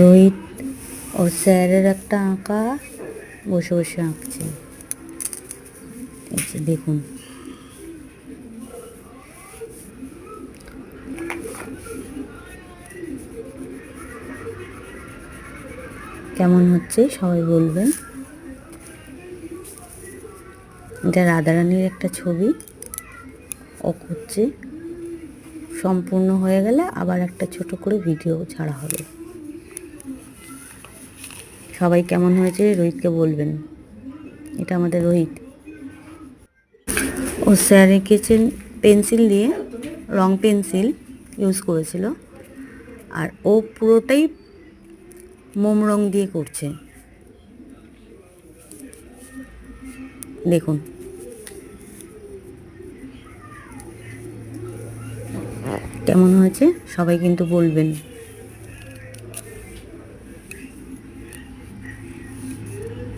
রোহিত ও স্যারের একটা আঁকা বসে বসে আঁকছে। দেখুন। কেমন হচ্ছে সবাই বলবেন। এটা রাধারানীর একটা ছবি। ও করছে। সম্পূর্ণ হয়ে গেলে আবার একটা ছোট করে ভিডিও ছাড়া হবে সবাই কেমন হয়েছে রোহিতকে বলবেন। এটা আমাদের রোহিত। ও স্যার এঁকেছেন পেন্সিল দিয়ে, রং পেন্সিল ইউজ করেছিল। আর ও পুরোটাই মোম রং দিয়ে করছে। দেখুন। কেমন হয়েছে সবাই কিন্তু বলবেন।